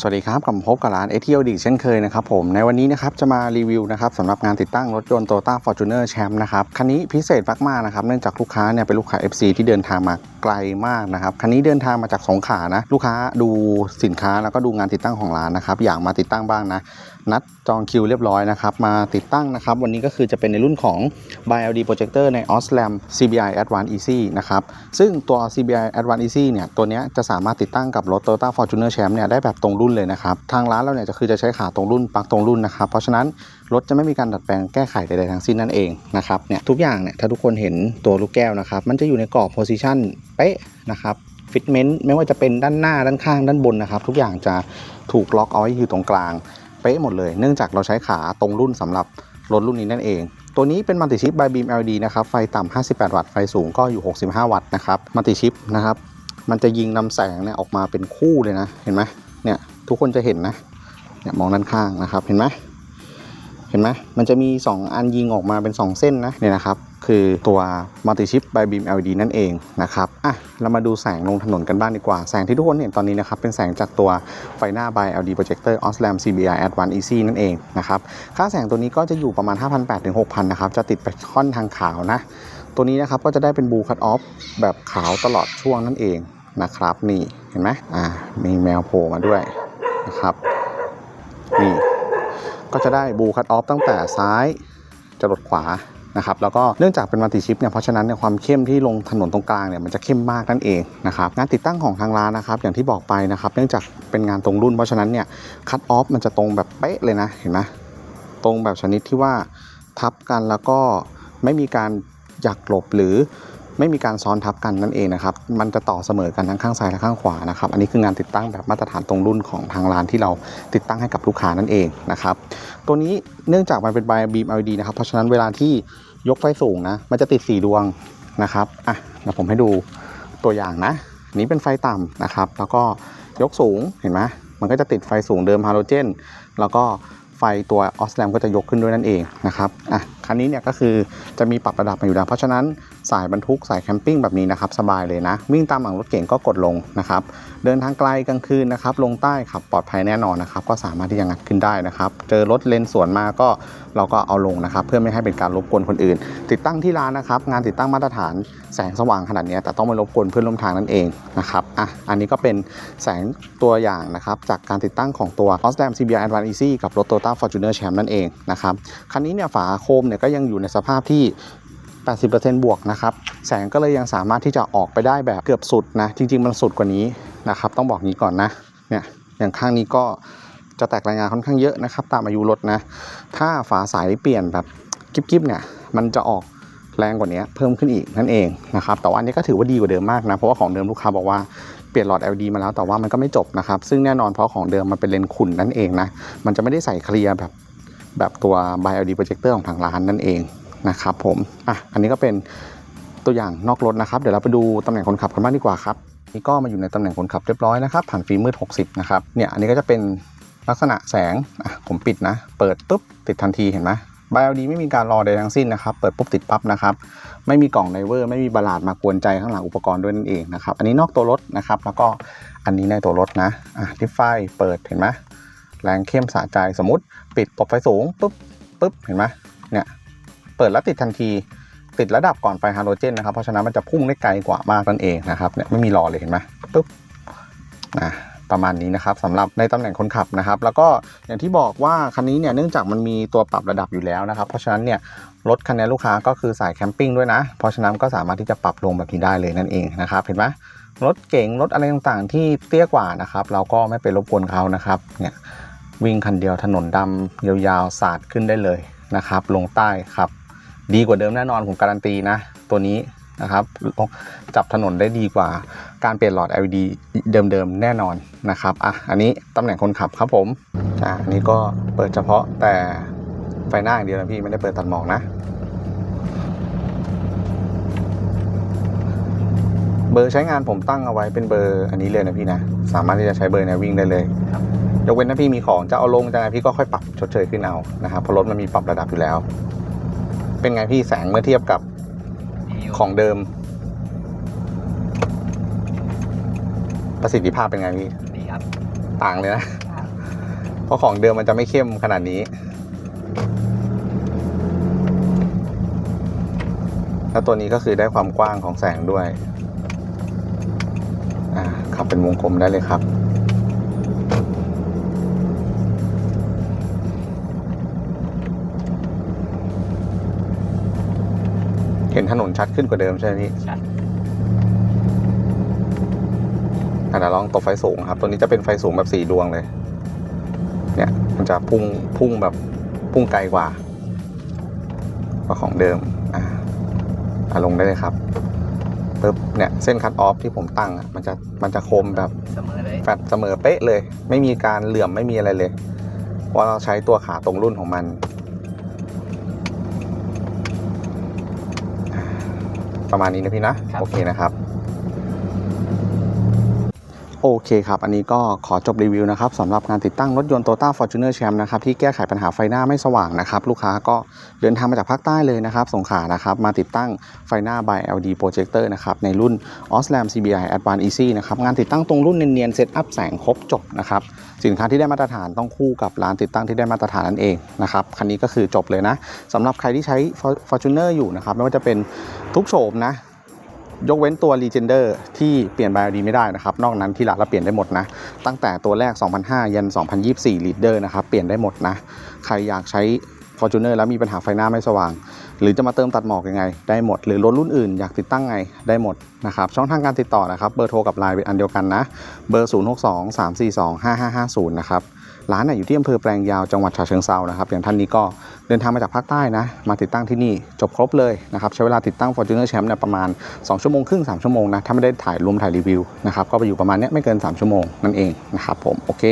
สวัสดีครับกลับพบกับร้านเอทีโอดีเช่นเคยนะครับผมในวันนี้นะครับจะมารีวิวนะครับสำหรับงานติดตั้งรถยนต์ Toyota Fortuner Champ นะครับคันนี้พิเศษมากๆนะครับเนื่องจากลูกค้าเนี่ยเป็นลูกค้า FC ที่เดินทางมาไกลมากนะครับคันนี้เดินทางมาจากสงขลานะลูกค้าดูสินค้าแล้วก็ดูงานติดตั้งของร้านนะครับอยากมาติดตั้งบ้างนะนัดจองคิวเรียบร้อยนะครับมาติดตั้งนะครับวันนี้ก็คือจะเป็นในรุ่นของ b i LD Projector ใน OSLAM CBI Advanced Easy นะครับซึ่งตัว CBI Advanced Easy เนี่ยตัวนี้จะสามารถติดตั้งกับรถ Toyota Fortuner Champ เนี่ยได้แบบตรงรุ่นเลยนะครับ ทางร้านเราเนี่ยจะคือจะใช้ขาตรงรุ่นปลั๊กตรงรุ่นนะครับ เพราะฉะนั้นรถจะไม่มีการดัดแปลงแก้ไขใดๆทั้งสิ้นนั่นเองนะครับเนี่ยทุกอย่างเนี่ยถ้าทุกคนเห็นตัวลูกแก้วนะครับ มันจะอยู่ในกรอบ position เป๊ะนะครับฟิตเมนต์ไม่ว่าจะเป็นด้านหน้าด้านข้างด้านบนนะครับ ทุกอย่างจะถูกล็อกเอาไว้อยู่ตรงกลางเป๊ะหมดเลย เนื่องจากเราใช้ขาตรงรุ่นสำหรับรถรุ่นนี้นั่นเอง ตัวนี้เป็นมัลติชิป by Beam LED นะครับ ไฟต่ำ 58 วัตต์ ไฟสูงก็อยู่ 65 วัตต์นะครับ มัลติชิปนะครับ มันจะยิงนำแสงเนี่ยออกมาเป็นคู่เลยนะ เห็นไหมเนี่ย ทุกคนจะเห็นนะเนี่ยมองด้านข้างนะครับเห็นไหมเห็นไหมมันจะมี 2 อันยิงออกมาเป็น 2 เส้นนะเนี่ยนะครับ คือตัวมัลติชิป by Beam LED นั่นเองนะครับอะเรามาดูแสงลงถนนกันบ้างดีกว่า แสงที่ทุกคนเห็นตอนนี้นะครับ เป็นแสงจากตัวไฟหน้า by LED projector OSLAM CBI Advanced EC นั่นเองนะครับ ค่าแสงตัวนี้ก็จะอยู่ประมาณ 5,800ถึง6,000 นะครับ จะติดไปค่อนทางขาวนะ ตัวนี้นะครับก็จะได้เป็นบูคัตออฟแบบขาวตลอดช่วงนั่นเองนะครับนี่เห็นไหมอ่ามีแมวโผล่มาด้วย นะครับนี่ก็จะได้บูคัตออฟตั้งแต่ซ้ายจรดขวานะครับแล้วก็เนื่องจากเป็นมัลติชิปเนี่ยเพราะฉะนั้นเนี่ยความเข้มที่ลงถนนตรงกลางเนี่ยมันจะเข้มมากนั่นเองนะครับงานติดตั้งของทางร้านนะครับอย่างที่บอกไปนะครับ เนื่องจากเป็นงานตรงรุ่นเพราะฉะนั้นเนี่ยคัตออฟมันจะตรงแบบเป๊ะเลยนะเห็นไหมตรงแบบชนิดที่ว่าทับกันแล้วก็ไม่มีการหยักหลบหรือ ไม่มีการซ้อนทับกันนั่นเองนะครับ มันจะต่อเสมอกันทั้งข้างซ้ายและข้างขวานะครับ อันนี้คืองานติดตั้งแบบมาตรฐานตรงรุ่นของทางร้านที่เราติดตั้งให้กับลูกค้านั่นเองนะครับ ตัวนี้เนื่องจากมันเป็น by beam LED นะครับ เพราะฉะนั้นเวลาที่ยกไฟสูงนะ มันจะติด 4 ดวงนะครับ อะเดี๋ยวผมให้ดูตัวอย่างนะอันนี้เป็นไฟต่ำนะครับ แล้วก็ยกสูง เห็นไหมมันก็จะติดไฟสูงเดิมฮาโลเจน แล้วก็ไฟตัวออสแลมก็จะยกขึ้นด้วยนั่นเองนะครับ อะ คันนี้เนี่ยก็คือจะมีปรับระดับมาอยู่แล้ว เพราะฉะนั้นสายบรรทุกสายแคมปิ้งแบบนี้นะครับสบายเลยนะ วิ่งตามหลังรถเก่งก็กดลงนะครับเดินทางไกลกลางคืนนะครับลงใต้ขับปลอดภัยแน่นอนนะครับก็สามารถที่จะงัดขึ้นได้นะครับ เจอรถเลนสวนมาก็เราก็เอาลงนะครับ เพื่อไม่ให้เป็นการรบกวนคนอื่น ติดตั้งที่ร้านนะครับ งานติดตั้งมาตรฐานแสงสว่างขนาดนี้แต่ต้องไม่รบกวนเพื่อนร่วมทางนั่นเองนะครับอะอันนี้ก็เป็นแสงตัวอย่างนะครับจากการติดตั้งของตัว o s d a m CBR Advanced Easy กับรถ Toyota Fortuner Champ นั่นเองนะครับคันนี้เนี่ยฝาโคมเนี่ยก็ยังอยู่ในสภาพที่ 80%บวกนะครับ แสงก็เลยยังสามารถที่จะออกไปได้แบบเกือบสุดนะ จริง ๆ มันสุดกว่านี้นะครับ ต้องบอกงี้ก่อนนะ เนี่ย อย่างข้างนี้ก็จะแตกรายงานค่อนข้างเยอะนะครับ ตามอายุรถนะ ถ้าฝาสายเปลี่ยนแบบกิ๊บๆเนี่ย มันจะออกแรงกว่านี้เพิ่มขึ้นอีกนั่นเองนะครับ แต่ว่าอันนี้ก็ถือว่าดีกว่าเดิมมากนะ เพราะว่าของเดิมลูกค้าบอกว่าเปลี่ยนหลอด LED มาแล้วแต่ว่ามันก็ไม่จบนะครับ ซึ่งแน่นอนเพราะของเดิมมันเป็นเลนส์ขุ่นนั่นเองนะ มันจะไม่ได้ใส่เคลียร์แบบแบบตัว by LED projector ของทางร้านนั่นเอง นะครับผมอะอันนี้ก็เป็นตัวอย่างนอกรถนะครับ เดี๋ยวเราไปดูตำแหน่งคนขับกันบ้างดีกว่าครับนี่ก็มาอยู่ในตำแหน่งคนขับเรียบร้อยนะครับผ่านฟิล์มมืด 60 นะครับเนี่ยอันนี้ก็จะเป็นลักษณะแสงอะผมปิดนะ เปิดปุ๊บติดทันทีเห็นไหมบายดีไม่มีการรอใดทั้งสิ้นนะครับ เปิดปุ๊บติดปั๊บนะครับ ไม่มีกล่องไดเวอร์ ไม่มีบลาดมากวนใจข้างหลังอุปกรณ์ด้วยนั่นเองนะครับ อันนี้นอกตัวรถนะครับ แล้วก็อันนี้ในตัวรถนะ อะทิฟไฟเปิดเห็นไหมแรงเข้มสะใจสมมติ ปิดปลดไฟสูงปุ๊บปุ๊บเห็นไหมเนี่ย เปิดแล้วติดทันที ติดระดับก่อนไฟฮาโลเจนนะครับเพราะฉะนั้นมันจะพุ่งได้ไกลกว่ามากนั่นเองนะครับเนี่ยไม่มีรอเลยเห็นไหมปุ๊บนะประมาณนี้นะครับสำหรับในตำแหน่งคนขับนะครับ แล้วก็อย่างที่บอกว่าคันนี้เนี่ยเนื่องจากมันมีตัวปรับระดับอยู่แล้วนะครับ เพราะฉะนั้นเนี่ยรถคันนี้ลูกค้าก็คือสายแคมปิ้งด้วยนะ เพราะฉะนั้นก็สามารถที่จะปรับลงแบบนี้ได้เลยนั่นเองนะครับเห็นไหมรถเก๋งรถอะไรต่างๆ ที่เตี้ยกว่านะครับเราก็ไม่ไปรบกวนเขานะครับเนี่ยวิ่งคันเดียวถนนดำยาวๆสาดขึ้นได้เลยนะครับ ลงใต้ครับ ดีกว่าเดิมแน่นอนผมการันตีนะ ตัวนี้นะครับจับถนนได้ดีกว่าการเปลี่ยนหลอด LED เดิมๆแน่นอนนะครับอะอันนี้ตำแหน่งคนขับครับผมอะอันนี้ก็เปิดเฉพาะแต่ไฟหน้าอย่างเดียวนะพี่ไม่ได้เปิดตัดหมอกนะ เบอร์ใช้งานผมตั้งเอาไว้เป็นเบอร์อันนี้เลยนะพี่นะ สามารถที่จะใช้เบอร์เนี้วิ่งได้เลยยกเว้นถ้าพี่มีของจะเอาลงจะไงพี่ก็ค่อยปรับชดเชยขึ้นเอานะครับเพราะรถมันมีปรับระดับอยู่แล้ว เป็นไงพี่แสงเมื่อเทียบกับของเดิม ประสิทธิภาพเป็นไงพี่ ดีครับ ต่างเลยนะ เพราะของเดิมมันจะไม่เข้มขนาดนี้ แล้วตัวนี้ก็คือได้ความกว้างของแสงด้วย อ่าขับเป็นวงกลมได้เลยครับ ถนนชัดขึ้นกว่าเดิมใช่ไหมพี่ชัดอะเดี๋ยวลองตบไฟสูงครับ ตัวนี้จะเป็นไฟสูงแบบสี่ดวงเลย เนี่ย มันจะพุ่งพุ่งแบบพุ่งไกลกว่า กว่าของเดิม อ่าอะลงได้เลยครับปึ๊บเนี่ยเส้นคัตออฟที่ผมตั้งอะมันจะมันจะคมแบบเสมอเลยแฟดเสมอเป๊ะเลย ไม่มีการเหลื่อมไม่มีอะไรเลย เพราะเราใช้ตัวขาตรงรุ่นของมัน ประมาณนี้นะพี่นะ โอเคนะครับ โอเคครับ อันนี้ก็ขอจบรีวิวนะครับสำหรับงานติดตั้งรถยนต์ Toyota Fortuner Champ นะครับที่แก้ไขปัญหาไฟหน้าไม่สว่างนะครับ ลูกค้าก็เดินทางมาจากภาคใต้เลยนะครับ สงขลานะครับ มาติดตั้งไฟหน้า by LD Projector นะครับ ในรุ่น Osram CBI Advanced Easy นะครับ งานติดตั้งตรงรุ่นเนียนๆเซตอัพแสงครบจบนะครับ สินค้าที่ได้มาตรฐานต้องคู่กับร้านติดตั้งที่ได้มาตรฐานนั่นเองนะครับคันนี้ก็คือจบเลยนะสำหรับใครที่ใช้ Fortuner อยู่นะครับไม่ว่าจะเป็นทุกโฉมนะ ยกเว้นตัว Legender ที่เปลี่ยน BYD ไม่ได้นะครับ นอกนั้นที่ร้านเราเปลี่ยนได้หมดนะ ตั้งแต่ตัวแรก 2005 ยัน 2024 Leader นะครับ เปลี่ยนได้หมดนะ ใครอยากใช้ Fortuner แล้วมีปัญหาไฟหน้าไม่สว่าง หรือจะมาเติมตัดหมอกยังไง ได้หมด หรือรถรุ่นอื่นอยากติดตั้งไงได้หมดนะครับ ช่องทางการติดต่อนะครับ เบอร์โทรกับไลน์เป็นอันเดียวกันนะ เบอร์ 062 342 5550 นะครับ ร้านนี่อยู่ที่อำเภอแปลงยาวจังหวัดฉะเชิงเซานะครับ อย่างท่านนี้ก็เดินทางมาจากภาคใต้นะ มาติดตั้งที่นี่จบครบเลยนะครับ ใช้เวลาติดตั้ง Fortuner Champ เนี่ยประมาณ 2 ชั่วโมงครึ่ง 3 ชั่วโมงนะ ถ้าไม่ได้ถ่ายรวมถ่ายรีวิวนะครับ ก็ไปอยู่ประมาณเนี้ยไม่เกิน 3 ชั่วโมงนั่นเองนะครับผม โอเค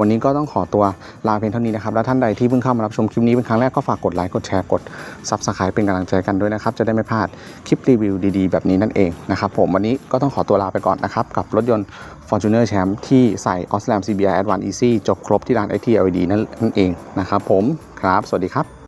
วันนี้ก็ต้องขอตัวลาเพียงเท่านี้นะครับ แล้วท่านใดที่เพิ่งเข้ามารับชมคลิปนี้เป็นครั้งแรกก็ฝากกดไลค์กดแชร์กดซับสไครป์เป็นกำลังใจกันด้วยนะครับ จะได้ไม่พลาดคลิปรีวิวดีๆ แบบนี้นั่นเองนะครับผมวันนี้ก็ต้องขอตัวลาไปก่อนนะครับกับรถยนต์ Fortuner Champ ที่ใส่ Osram CBR Advanced Easy จบครบที่ร้าน IT LED นั่นเองนะครับผมครับ สวัสดีครับ